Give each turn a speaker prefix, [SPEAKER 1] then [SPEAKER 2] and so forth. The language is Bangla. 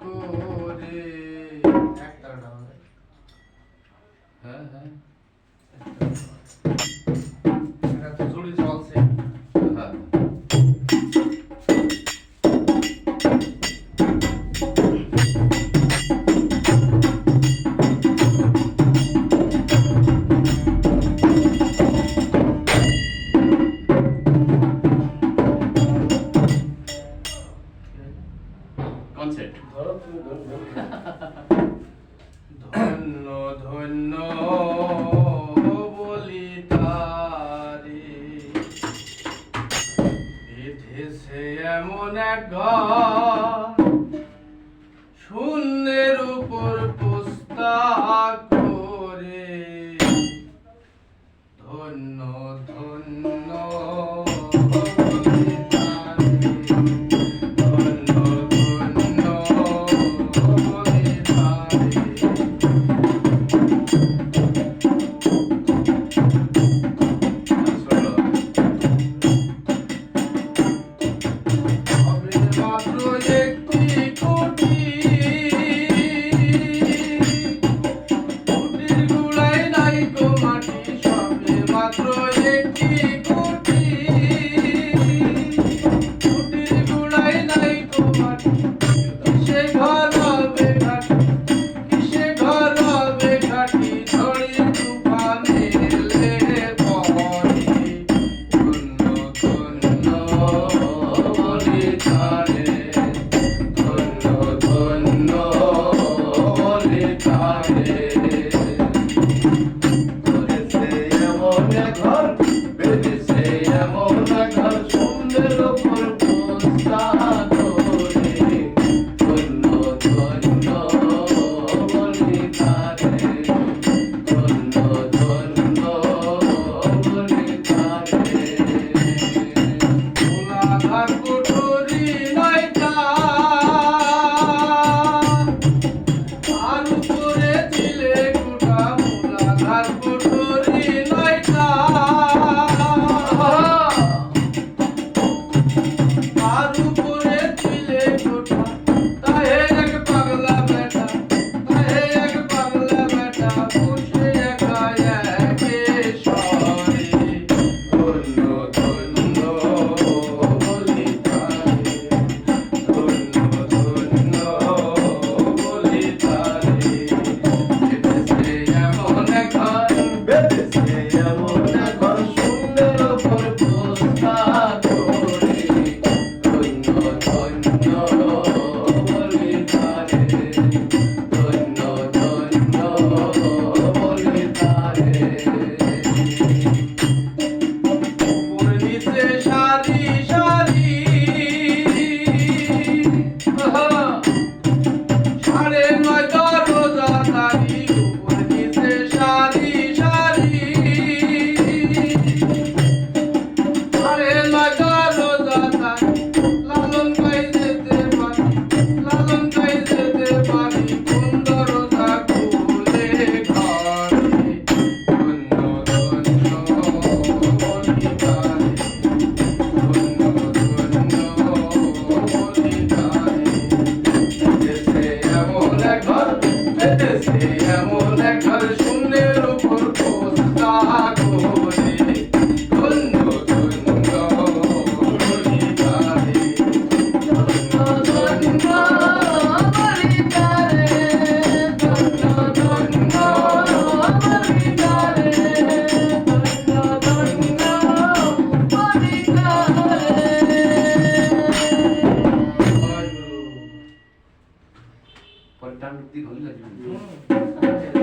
[SPEAKER 1] করে এক তারা হ্যাঁ হ্যাঁ।
[SPEAKER 2] ধরো
[SPEAKER 1] ধন্য ধন্য বলি তারি বিধেছে এমন এক ঘর Through. করেছে
[SPEAKER 2] পরে তার মূর্তি ভালো
[SPEAKER 1] লাগবে